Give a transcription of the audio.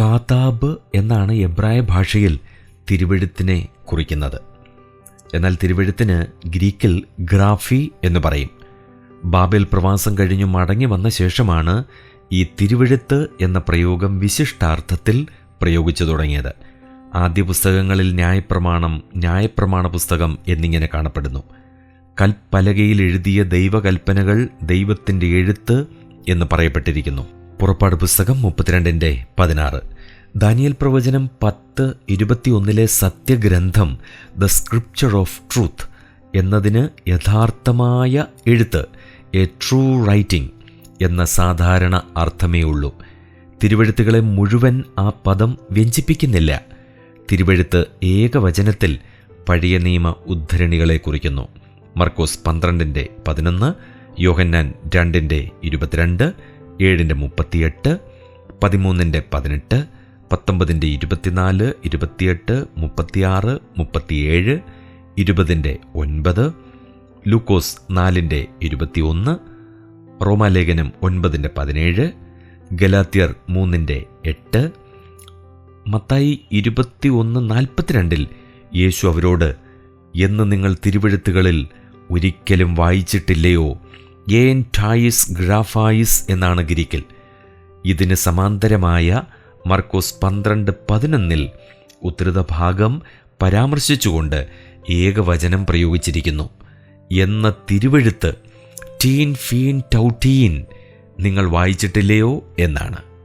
കാതാബ് എന്നാണ് എബ്രായ ഭാഷയിൽ തിരുവെഴുത്തിനെ കുറിക്കുന്നത്. എന്നാൽ തിരുവെഴുത്തിന് ഗ്രീക്കിൽ ഗ്രാഫി എന്ന് പറയും. ബാബേൽ പ്രവാസം കഴിഞ്ഞു മടങ്ങി വന്ന ശേഷമാണ് ഈ തിരുവെഴുത്ത് എന്ന പ്രയോഗം വിശിഷ്ടാർത്ഥത്തിൽ പ്രയോഗിച്ചു തുടങ്ങിയത്. ആദ്യ പുസ്തകങ്ങളിൽ ന്യായപ്രമാണം ന്യായപ്രമാണ പുസ്തകം എന്നിങ്ങനെ കാണപ്പെടുന്നു. കൽപ്പലകയിൽ എഴുതിയ ദൈവകൽപ്പനകൾ ദൈവത്തിന്റെ എഴുത്ത് എന്ന് പറയപ്പെട്ടിരിക്കുന്നു. പുറപ്പാട് പുസ്തകം മുപ്പത്തിരണ്ടിന്റെ പതിനാറ്. ദാനിയൽ പ്രവചനം പത്ത് ഇരുപത്തിയൊന്നിലെ സത്യഗ്രന്ഥം ദ സ്ക്രിപ്ചർ ഓഫ് ട്രൂത്ത് എന്നതിന് യഥാർത്ഥമായ എഴുത്ത് എ ട്രൂ റൈറ്റിംഗ് എന്ന സാധാരണ അർത്ഥമേ ഉള്ളൂ. തിരുവഴുത്തുകളെ മുഴുവൻ ആ പദം വ്യഞ്ചിപ്പിക്കുന്നില്ല. തിരുവഴുത്ത് ഏകവചനത്തിൽ പഴയ നിയമ ഉദ്ധരണികളെ കുറിക്കുന്നു. മർക്കോസ് പന്ത്രണ്ടിന്റെ പതിനൊന്ന് യോഹന്നാൻ രണ്ടിന്റെ ഇരുപത്തിരണ്ട് ഏഴിന്റെ മുപ്പത്തിയെട്ട് പതിമൂന്നിന്റെ പതിനെട്ട് പത്തൊമ്പതിന്റെ ഇരുപത്തിനാല് ഇരുപത്തിയെട്ട് മുപ്പത്തിയാറ് മുപ്പത്തിയേഴ് ഇരുപതിന്റെ ഒൻപത് ലൂക്കോസ് നാലിന്റെ ഇരുപത്തിയൊന്ന് റോമാലേഖനം ഒൻപതിന്റെ പതിനേഴ് ഗലാത്യർ മൂന്നിന്റെ എട്ട് മത്തായി ഇരുപത്തി ഒന്ന് നാൽപ്പത്തിരണ്ടിൽ യേശു അവരോട് എന്ന് നിങ്ങൾ തിരുവഴുത്തുകളിൽ ഒരിക്കലും വായിച്ചിട്ടില്ലയോ? ഏൻ ടായിസ് ഗ്രാഫായിസ് എന്നാണ് ഗ്രീക്കിൽ. ഇതിന് സമാന്തരമായ മർക്കോസ് പന്ത്രണ്ട് പതിനൊന്നിൽ ഉദ്ധൃത ഭാഗം പരാമർശിച്ചുകൊണ്ട് ഏകവചനം പ്രയോഗിച്ചിരിക്കുന്നു. എന്ന തിരുവെഴുത്ത് ടീൻ ഫീൻ ടൗട്ടീൻ നിങ്ങൾ വായിച്ചിട്ടില്ലയോ എന്നാണ്.